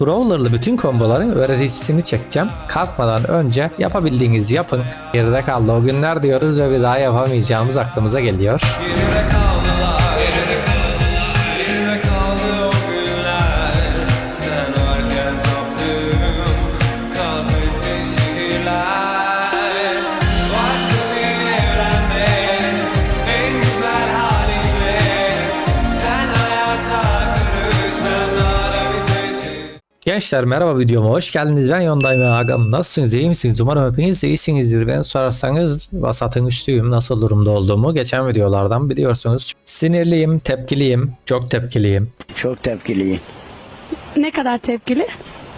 Prowler'lı bütün komboların öğretisini çekeceğim. Kalkmadan önce yapabildiğinizi yapın. Geride kaldı o günler diyoruz ve bir daha yapamayacağımız aklımıza geliyor. Geride kaldılar Gençler merhaba videoma hoş geldiniz. Ben Yonday ve Agam. Nasılsınız? iyi misiniz? Umarım hepiniz iyisinizdir. Ben sorarsanız vasatın üstüyüm. Nasıl durumda olduğumu geçen videolardan biliyorsunuz. Sinirliyim, tepkiliyim, çok tepkiliyim. Çok tepkiliyim. Ne kadar tepkili?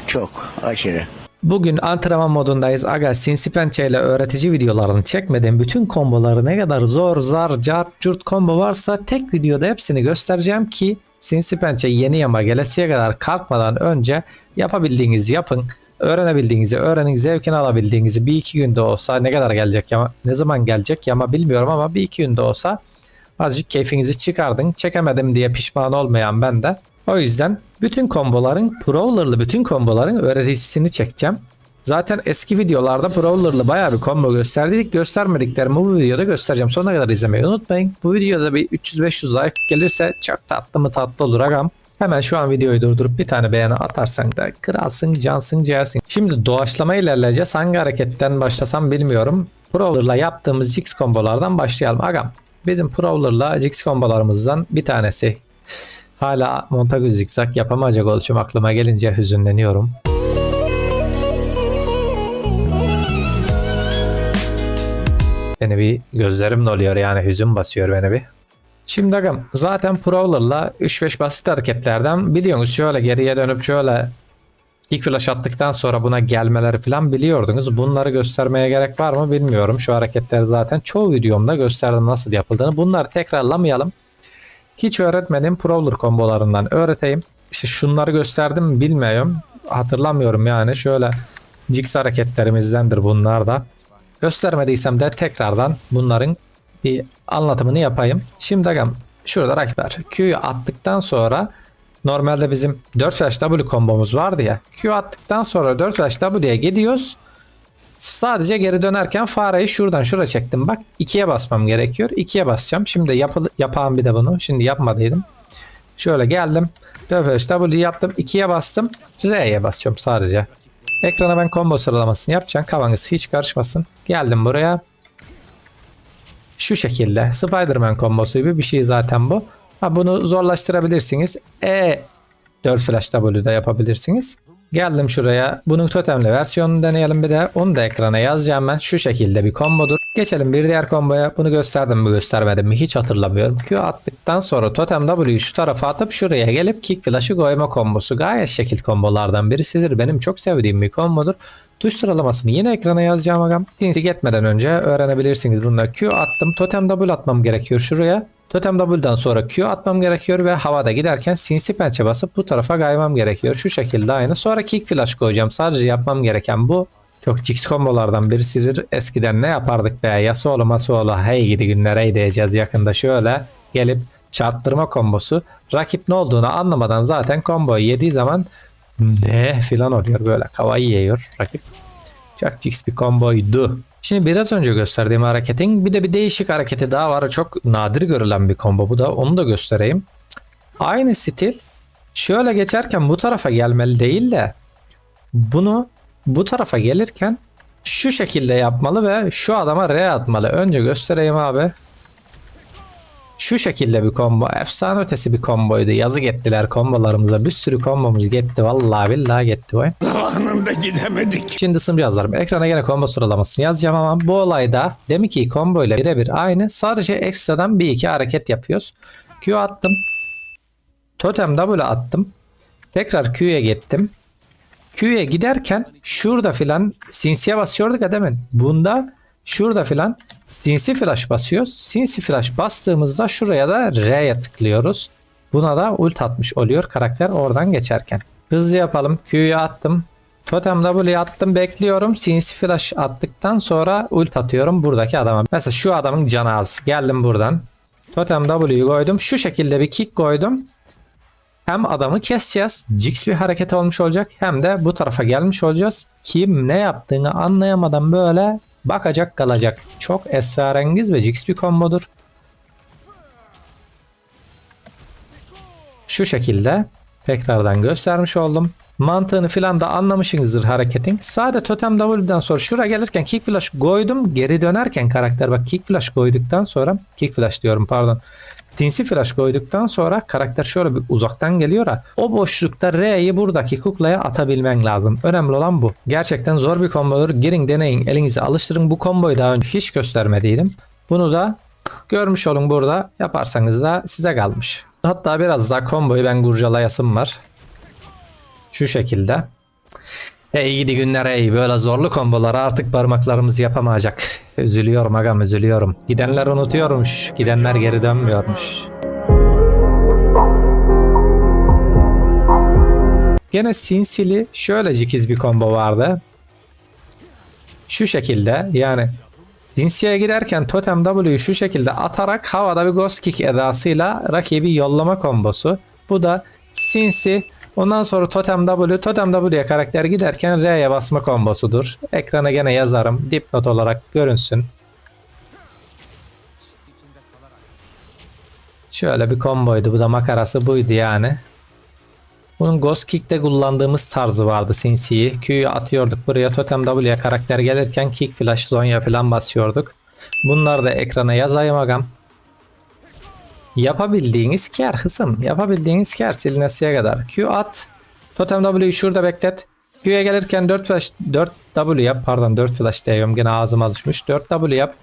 Çok aşırı. Bugün antrenman modundayız. Aga sinsi pençe ile öğretici videolarını çekmeden bütün komboları ne kadar zor, zar, cart, curt kombo varsa tek videoda hepsini göstereceğim ki sinsi yeni yama gelesiye kadar kalkmadan önce yapabildiğinizi yapın. Öğrenebildiğinizi öğrenin, zevkini alabildiğinizi bir iki günde olsa ne kadar gelecek yama, ne zaman gelecek yama bilmiyorum ama bir iki günde olsa azıcık keyfinizi çıkardın. Çekemedim diye pişman olmayan ben de. O yüzden bütün komboların Prowler'lı bütün komboların öğreticisini çekeceğim. Zaten eski videolarda Prowler'lı bayağı bir combo gösterdik. Göstermediklerimi bu videoda göstereceğim. Sonuna kadar izlemeyi unutmayın. Bu videoda bir 300-500 like gelirse çok tatlı mı tatlı olur agam. Hemen şu an videoyu durdurup bir tane beğeni atarsan da kralsın, cansın, ciğersin. Şimdi doğaçlama ilerleyeceğiz. Hangi hareketten başlasam bilmiyorum. Prowler'la yaptığımız Jix kombolardan başlayalım agam. Bizim Prowler'la Jix kombolarımızdan bir tanesi. Hala Montagu zikzak yapamayacak oluşum aklıma gelince hüzünleniyorum. Beni bir gözlerim doluyor yani hüzün basıyor beni bir. Şimdi agam zaten Prowler'la 3-5 basit hareketlerden biliyorsunuz şöyle geriye dönüp şöyle ilk flash attıktan sonra buna gelmeleri falan biliyordunuz. Bunları göstermeye gerek var mı bilmiyorum. Şu hareketleri zaten çoğu videomda gösterdim nasıl yapıldığını. Bunları tekrarlamayalım. Hiç öğretmedim Prowler kombolarından öğreteyim. İşte şunları gösterdim mi bilmiyorum. Hatırlamıyorum yani. Şöyle Jix hareketlerimizdendir bunlar da. Göstermediysem de tekrardan bunların bir anlatımını yapayım. Şimdi agam şurada rakipler. Q'yu attıktan sonra normalde bizim 4 flash W kombomuz vardı ya. Q attıktan sonra 4 flash W'ye gidiyoruz. Sadece geri dönerken fareyi şuradan şuraya çektim. Bak ikiye basmam gerekiyor. İkiye basacağım. Şimdi yapıl yapağım bir de bunu. Şimdi yapmadıydım. Şöyle geldim. 4 flash W yaptım. ikiye bastım. R'ye basıyorum sadece. Ekrana ben combo sıralamasını yapacağım. Kafanız hiç karışmasın. Geldim buraya. Şu şekilde. Spider-Man kombosu gibi bir şey zaten bu. Ha bunu zorlaştırabilirsiniz. E 4 flash W'da yapabilirsiniz. Geldim şuraya. Bunun totemli versiyonunu deneyelim bir de. Onu da ekrana yazacağım ben. Şu şekilde bir kombodur. Geçelim bir diğer komboya. Bunu gösterdim mi göstermedim mi hiç hatırlamıyorum. Q attıktan sonra totem W'yu şu tarafa atıp şuraya gelip kick flash'ı koyma kombosu. Gayet şekil kombolardan birisidir. Benim çok sevdiğim bir kombodur. Tuş sıralamasını yine ekrana yazacağım agam. Dinsi gitmeden önce öğrenebilirsiniz bununla. Q attım. Totem W atmam gerekiyor şuraya. Totem W'dan sonra Q atmam gerekiyor ve havada giderken sinsi pençe basıp bu tarafa kaymam gerekiyor. Şu şekilde aynı. Sonra kick flash koyacağım. Sadece yapmam gereken bu. Çok Jix kombolardan birisidir. Eskiden ne yapardık be? Yasuo'lu Masuo'lu hey gidi günlere diyeceğiz yakında şöyle gelip çarptırma kombosu. Rakip ne olduğunu anlamadan zaten komboyu yediği zaman ne filan oluyor böyle kavayı yiyor rakip. Çok Jix bir komboydu. Şimdi biraz önce gösterdiğim hareketin bir de bir değişik hareketi daha var. Çok nadir görülen bir combo bu da. Onu da göstereyim. Aynı stil şöyle geçerken bu tarafa gelmeli değil de bunu bu tarafa gelirken şu şekilde yapmalı ve şu adama R atmalı. Önce göstereyim abi. Şu şekilde bir combo. Efsane ötesi bir komboydu. Yazık ettiler kombolarımıza. Bir sürü kombomuz gitti. Vallahi billahi gitti. Vay. Zamanında gidemedik. Şimdi ısımcağızlarım. Ekrana gene combo sıralamasını yazacağım ama bu olayda demek ki combo ile birebir aynı. Sadece ekstradan bir iki hareket yapıyoruz. Q attım. Totem W attım. Tekrar Q'ye gittim. Q'ye giderken şurada filan sinsiye basıyorduk ya demin. Bunda şurada filan sinsi flash basıyoruz. Sinsi flash bastığımızda şuraya da R'ye tıklıyoruz. Buna da ult atmış oluyor karakter oradan geçerken. Hızlı yapalım. Q'yu attım. Totem W'ye attım bekliyorum. Sinsi flash attıktan sonra ult atıyorum buradaki adama. Mesela şu adamın canı az. Geldim buradan. Totem W'yu koydum. Şu şekilde bir kick koydum. Hem adamı keseceğiz. Jigs bir hareket olmuş olacak. Hem de bu tarafa gelmiş olacağız. Kim ne yaptığını anlayamadan böyle bakacak kalacak. Çok esrarengiz ve Jigs bir kombodur. Şu şekilde tekrardan göstermiş oldum. Mantığını filan da anlamışsınızdır hareketin. Sade totem W'den sonra şuraya gelirken kick flash koydum. Geri dönerken karakter bak kick flash koyduktan sonra kick flash diyorum pardon. Sinsi flash koyduktan sonra karakter şöyle bir uzaktan geliyor ha. O boşlukta R'yi buradaki kuklaya atabilmen lazım. Önemli olan bu. Gerçekten zor bir kombodur. Girin deneyin elinizi alıştırın. Bu komboyu daha önce hiç göstermediydim. Bunu da görmüş olun burada. Yaparsanız da size kalmış. Hatta biraz daha komboyu ben kurcalayasım var. Şu şekilde. Ey gidi günler ey böyle zorlu komboları artık parmaklarımız yapamayacak. Üzülüyorum agam üzülüyorum. Gidenler unutuyormuş. Gidenler geri dönmüyormuş. Gene sinsili şöyle cikiz bir combo vardı. Şu şekilde yani Sinsi'ye giderken Totem W'yu şu şekilde atarak havada bir Ghost Kick edasıyla rakibi yollama kombosu. Bu da Sinsi ondan sonra Totem W, Totem W'ye karakter giderken R'ye basma kombosudur. Ekrana gene yazarım. Dipnot olarak görünsün. Şöyle bir komboydu. Bu da makarası buydu yani. Bunun Ghost Kick'te kullandığımız tarzı vardı Sinsi'yi. Q'yu atıyorduk buraya Totem W'ye karakter gelirken Kick Flash Zonya falan basıyorduk. Bunları da ekrana yazayım agam. Yapabildiğiniz kar hısım. Yapabildiğiniz kar silinesiye kadar. Q at. Totem W'yu şurada beklet. Q'ya gelirken 4 flash 4 W yap. Pardon 4 flash diyorum. Gene ağzım alışmış. 4 W yap.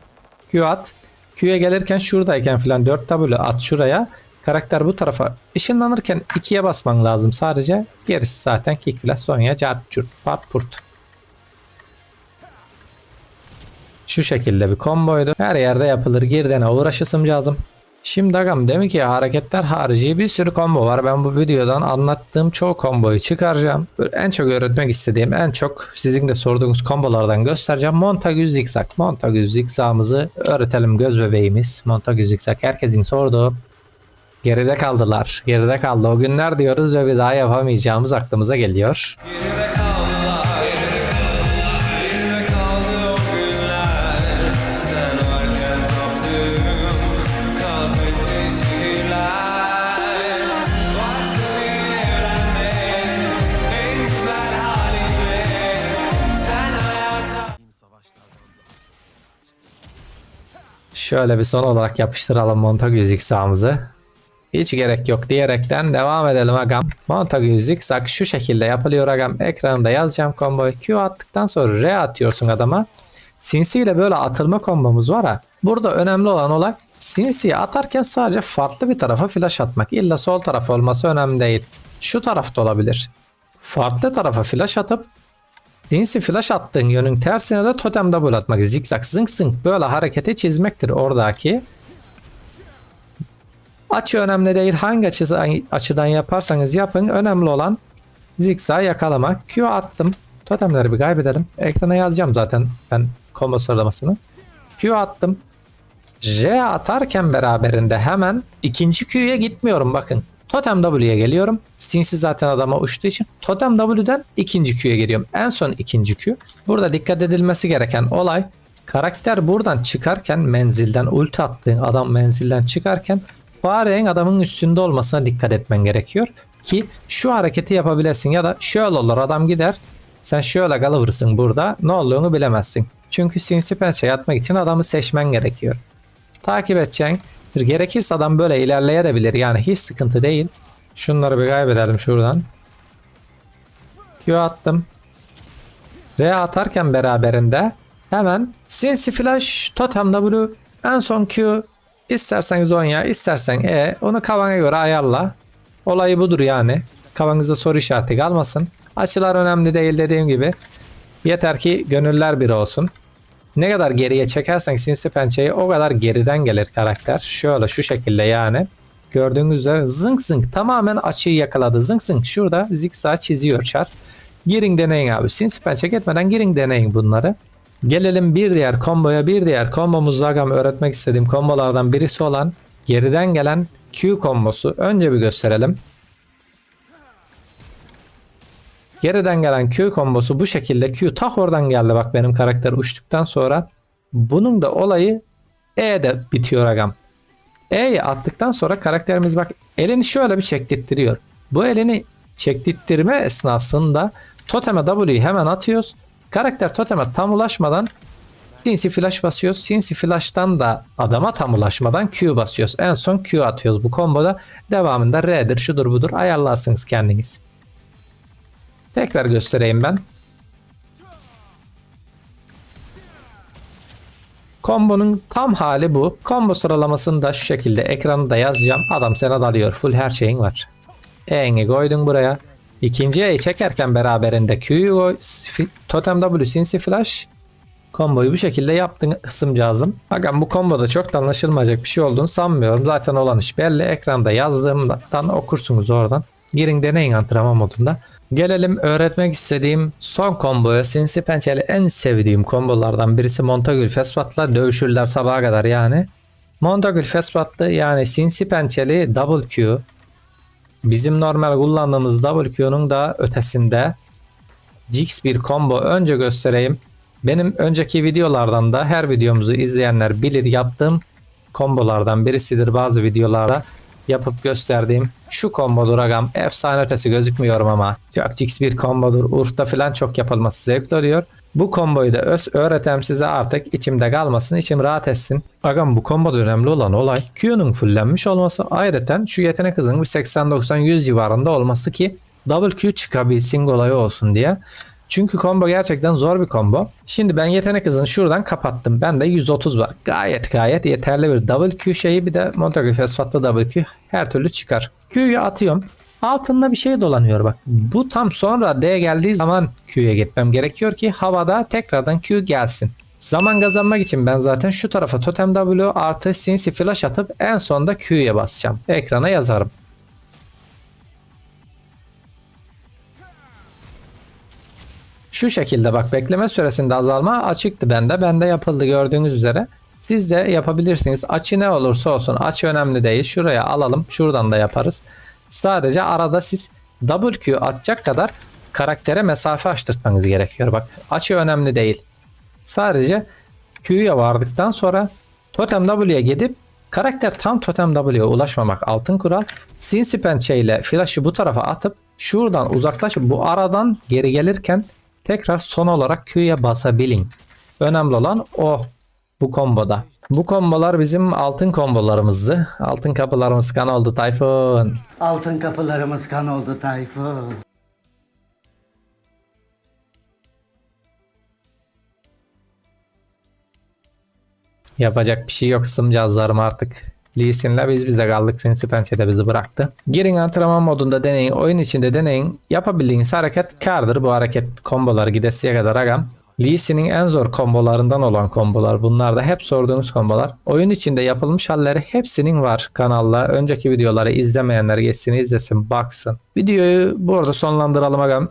Q at. Q'ya gelirken şuradayken falan 4 W at şuraya. Karakter bu tarafa ışınlanırken 2'ye basman lazım sadece. Gerisi zaten kick flash Sonya cart curt part purt. Şu şekilde bir komboydu. Her yerde yapılır. Girdene uğraşısım lazım. Şimdi agam demek ki hareketler harici bir sürü combo var. Ben bu videodan anlattığım çoğu komboyu çıkaracağım. Böyle en çok öğretmek istediğim, en çok sizin de sorduğunuz kombolardan göstereceğim. Montague Zigzag. Montague Zigzag'ımızı öğretelim göz bebeğimiz. Montague Zigzag herkesin sorduğu. Geride kaldılar. Geride kaldı. O günler diyoruz ve bir daha yapamayacağımız aklımıza geliyor. Geride kaldılar Şöyle bir son olarak yapıştıralım Montague Zigzag'ımızı. Hiç gerek yok diyerekten devam edelim agam. Montague Zigzag şu şekilde yapılıyor agam. Ekranında yazacağım komboyu. Q attıktan sonra R atıyorsun adama. Sinsi ile böyle atılma kombomuz var ha. Burada önemli olan olay Sinsi'yi atarken sadece farklı bir tarafa flash atmak. İlla sol taraf olması önemli değil. Şu tarafta olabilir. Farklı tarafa flash atıp Sinsi flash attığın yönün tersine de totem double atmak. Zikzak zınk zınk böyle hareketi çizmektir oradaki. Açı önemli değil. Hangi açıdan, açıdan yaparsanız yapın. Önemli olan zikzak yakalamak. Q attım. Totemleri bir kaybedelim. Ekrana yazacağım zaten ben combo sıralamasını. Q attım. J atarken beraberinde hemen ikinci Q'ya gitmiyorum bakın. Totem W'ye geliyorum. Sinsi zaten adama uçtuğu için. Totem W'den ikinci Q'ya geliyorum. En son ikinci Q. Burada dikkat edilmesi gereken olay karakter buradan çıkarken menzilden ulti attığın adam menzilden çıkarken farenin adamın üstünde olmasına dikkat etmen gerekiyor. Ki şu hareketi yapabilesin ya da şöyle olur adam gider. Sen şöyle kalıvırsın burada ne olduğunu bilemezsin. Çünkü sinsi pençe yatmak için adamı seçmen gerekiyor takip edeceksin. Gerekirse adam böyle ilerleyebilir. Yani hiç sıkıntı değil. Şunları bir kaybedelim şuradan. Q attım. R atarken beraberinde hemen Sinsi Flash Totem W en son Q istersen Zonya istersen E onu kavana göre ayarla. Olayı budur yani. Kafanızda soru işareti kalmasın. Açılar önemli değil dediğim gibi. Yeter ki gönüller bir olsun. Ne kadar geriye çekersen sinsi pençeyi o kadar geriden gelir karakter. Şöyle şu şekilde yani. Gördüğünüz üzere zınk zınk tamamen açıyı yakaladı. Zınk zınk şurada zikzak çiziyor çar. Girin deneyin abi. Sinsi pençe gitmeden girin deneyin bunları. Gelelim bir diğer komboya. Bir diğer kombomuzda agam öğretmek istediğim kombolardan birisi olan geriden gelen Q kombosu. Önce bir gösterelim. Geriden gelen Q kombosu bu şekilde Q tah oradan geldi bak benim karakter uçtuktan sonra. Bunun da olayı E'de bitiyor agam. E'yi attıktan sonra karakterimiz bak elini şöyle bir çektirtiyor. Bu elini çektirttirme esnasında toteme W'yu hemen atıyoruz. Karakter toteme tam ulaşmadan Sinsi flash basıyoruz. Sinsi flash'tan da adama tam ulaşmadan Q basıyoruz. En son Q atıyoruz bu komboda. Devamında R'dir şudur budur ayarlarsınız kendiniz. Tekrar göstereyim ben. Kombonun tam hali bu. Combo sıralamasını da şu şekilde ekranında yazacağım. Adam sana dalıyor. Full her şeyin var. E'ni koydun buraya. İkinci E'yi çekerken beraberinde Q'yu koy. Totem W Sinsi Flash. Komboyu bu şekilde yaptın kısımcağızım. Bakın bu komboda çok da anlaşılmayacak bir şey olduğunu sanmıyorum. Zaten olan iş belli. Ekranda yazdığımdan okursunuz oradan. Girin deneyin antrenman modunda. Gelelim öğretmek istediğim son komboya. Sinsi pençeli en sevdiğim kombolardan birisi Montagül Fesfat'la dövüşürler sabaha kadar yani. Montagül Fesfat'lı yani sinsi pençeli double Q. Bizim normal kullandığımız double Q'nun da ötesinde Jix bir combo önce göstereyim. Benim önceki videolardan da her videomuzu izleyenler bilir yaptığım kombolardan birisidir bazı videolarda yapıp gösterdiğim şu kombodur agam. Efsane ötesi gözükmüyorum ama çok Jix bir kombodur. Urf'ta falan çok yapılması zevkli oluyor. Bu komboyu da öz öğretem size artık içimde kalmasın, içim rahat etsin. Agam bu komboda önemli olan olay Q'nun fullenmiş olması ayrıca şu yetenek hızının bir 80-90-100 civarında olması ki double Q çıkabilsin olayı olsun diye. Çünkü combo gerçekten zor bir combo. Şimdi ben yetenek hızını şuradan kapattım. Bende 130 var. Gayet gayet yeterli bir double Q şeyi bir de Montague Fosfat'ta double Q her türlü çıkar. Q'yu atıyorum. Altında bir şey dolanıyor bak. Bu tam sonra D geldiği zaman Q'ya gitmem gerekiyor ki havada tekrardan Q gelsin. Zaman kazanmak için ben zaten şu tarafa totem W artı sinsi flash atıp en sonda Q'ya basacağım. Ekrana yazarım. Şu şekilde bak bekleme süresinde azalma açıktı bende. Bende yapıldı gördüğünüz üzere. Siz de yapabilirsiniz. Açı ne olursa olsun. Açı önemli değil. Şuraya alalım. Şuradan da yaparız. Sadece arada siz WQ atacak kadar karaktere mesafe açtırtmanız gerekiyor. Bak açı önemli değil. Sadece Q'ya vardıktan sonra Totem W'ye gidip karakter tam Totem W'ye ulaşmamak altın kural. Sinsi pençe ile flash'ı bu tarafa atıp şuradan uzaklaşıp bu aradan geri gelirken tekrar son olarak Q'ya basabilin. Önemli olan o bu komboda. Bu kombolar bizim altın kombolarımızdı. Altın kapılarımız kan oldu Tayfun. Altın kapılarımız kan oldu Tayfun. Yapacak bir şey yok ısımcağızlarım artık. Lee Sin'le biz bizde kaldık. Sinsi Pençe de bizi bıraktı. Girin antrenman modunda deneyin. Oyun içinde deneyin. Yapabildiğiniz hareket kardır. Bu hareket komboları gidesiye kadar agam. Lee Sin'in en zor kombolarından olan kombolar. Bunlar da hep sorduğunuz kombolar. Oyun içinde yapılmış halleri hepsinin var kanalda. Önceki videoları izlemeyenler geçsin izlesin baksın. Videoyu bu arada sonlandıralım agam.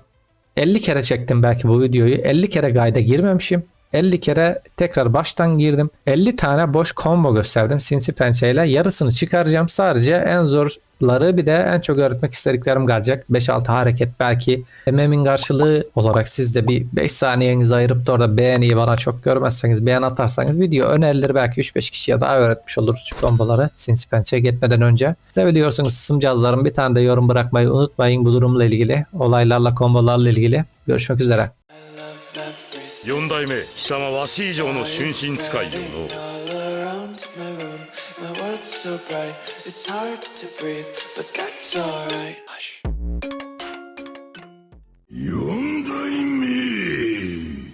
50 kere çektim belki bu videoyu. 50 kere gayda girmemişim. 50 kere tekrar baştan girdim. 50 tane boş combo gösterdim sinsi pençeyle. Yarısını çıkaracağım. Sadece en zorları bir de en çok öğretmek istediklerim kalacak. 5-6 hareket belki emeğimin karşılığı olarak siz de bir 5 saniyenizi ayırıp da orada beğeniyi bana çok görmezseniz beğen atarsanız video önerilir belki 3-5 kişiye daha öğretmiş oluruz şu komboları sinsi pençeye gitmeden önce. Seviyorsunuz sımcazlarım bir tane de yorum bırakmayı unutmayın bu durumla ilgili olaylarla kombolarla ilgili. Görüşmek üzere. 四代目貴様わし以上の春心使いよの。